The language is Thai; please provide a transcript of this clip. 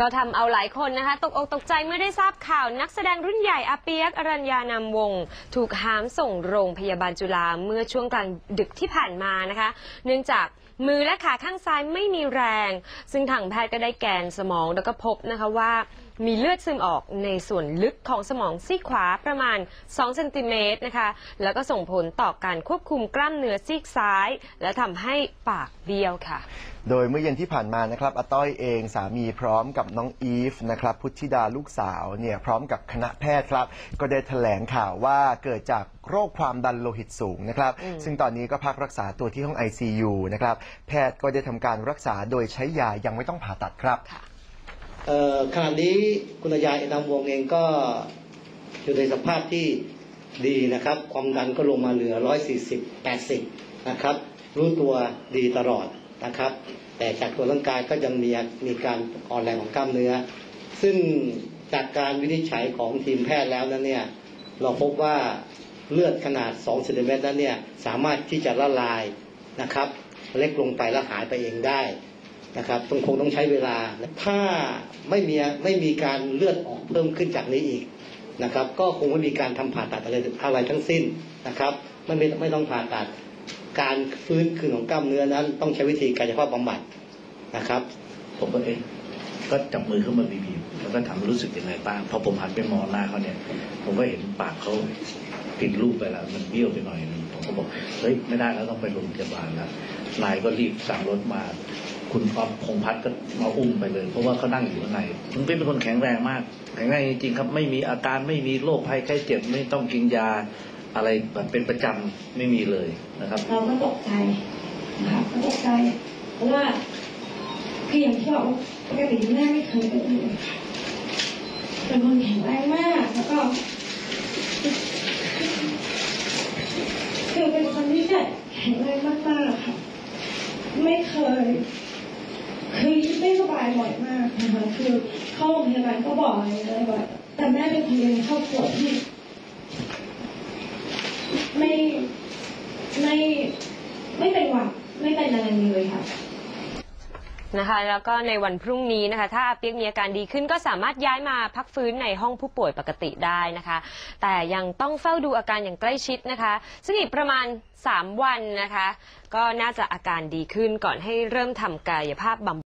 ก็ทำเอาหลายคนนะคะ ตกอกตกใจเมื่อได้ทราบข่าวนักแสดงรุ่นใหญ่อาเปียกอรัญญานามวงศ์ถูกหามส่งโรงพยาบาลจุฬาเมื่อช่วงกลางดึกที่ผ่านมานะคะ เนื่องจากมือและขาข้างซ้ายไม่มีแรง ซึ่งทางแพทย์ก็ได้แกนสมองแล้วก็พบนะคะว่า มีเลือดซึมออกในส่วนลึกของสมองซีกขวาประมาณ 2 เซนติเมตรนะคะ แล้วก็ส่งผลต่อการควบคุมกล้ามเนื้อซีกซ้าย และทำให้ปากเบี้ยวค่ะ โดยเมื่อเย็นที่ผ่านมานะครับอาต้อยเองสามีพร้อมกับน้องอีฟนะครับพุทธิดาลูกสาวเนี่ยพร้อมกับคณะแพทย์ครับ ก็ได้แถลงข่าวว่าเกิดจากโรคความดันโลหิตสูงนะครับ ซึ่งตอนนี้ก็พักรักษาตัวที่ห้อง ICU นะครับ แพทย์ก็ได้ทำการรักษาโดยใช้ยายังไม่ต้องผ่าตัดครับเอ่อ ขณะนี้คุณยายนามวงเองก็อยู่ในสภาพที่ดีนะครับ ความดันก็ลงมาเหลือ 140 80 นะครับ รู้ตัวดีตลอดนะครับ แต่จากตัวร่างกายก็ยังมีมีการอ่อนแรงของกล้ามเนื้อ ซึ่งจากการวินิจฉัยของทีมแพทย์แล้วนั้นเนี่ยเราพบว่าเลือดขนาด2เซนติเมตรนั้นเนี่ยสามารถที่จะละลายนะครับ เล็กลงไปแล้วหายไปเองได้ นะครับต้องคงต้องใช้เวลา ถ้าไม่มีไม่มีการเลือดออกเพิ่มขึ้นจากนี้อีกนะครับ ก็คงไม่มีการทำผ่าตัดอะไรอะไรทั้งสิ้นนะครับไม่ไม่ไม่ต้องผ่าตัด การฟื้นคืนของกล้ามเนื้อนั้น ต้องใช้วิธีกายภาพบำบัดนะครับ ผมก็เอ๊ก็จับมือเข้ามาบีบๆแล้วก็ถามรู้สึกยังไงบ้างพอผมหันไปมองหน้าเขาเนี่ย ผมก็เห็นปากเขาผิดรูปไปแล้วมันเบี้ยวไปหน่อยนึงผมก็บอกเฮ้ยไม่ได้แล้วต้องไปโรงพยาบาลแล้วนายก็รีบสั่งรถมา คุณอ๊อฟพงพัฒน์ก็มาอุ้มไปเลย เพราะว่าเขานั่งอยู่ข้างในคุณเป็นคนแข็งแรงมาก แข็งแรงจริงๆครับไม่มีอาการไม่มีโรคภัยไข้เจ็บไม่ต้องกินยาอะไรแบบเป็นประจำไม่มีเลยนะครับ เราก็ตกใจนะครับก็ตกใจ เพราะว่าคืออย่างที่บอกว่าปกติแม่ไม่เคยเป็นเลยค่ะเป็นคนแข็งแรงมากแล้วก็คือเป็นคนที่แบบแข็งแรงมากๆค่ะไม่เคย คือไม่สบายบ่อยมากนะคะคือเข้าโรงพยาบาลก็บ่อยอะไรบ่อยแต่แม่เป็นคนเดียวในครอบครัวที่ไม่ไม่ไม่เป็นหวัดไม่เป็นอะไรเลยค่ะ นะคะ แล้วก็ในวันพรุ่งนี้นะคะ ถ้าอาเปียกมีอาการดีขึ้นก็สามารถย้ายมาพักฟื้นในห้องผู้ป่วยปกติได้นะคะ แต่ยังต้องเฝ้าดูอาการอย่างใกล้ชิดนะคะ ซึ่งอีกประมาณ 3 วันนะคะ ก็น่าจะอาการดีขึ้นก่อนให้เริ่มทำกายภาพบำ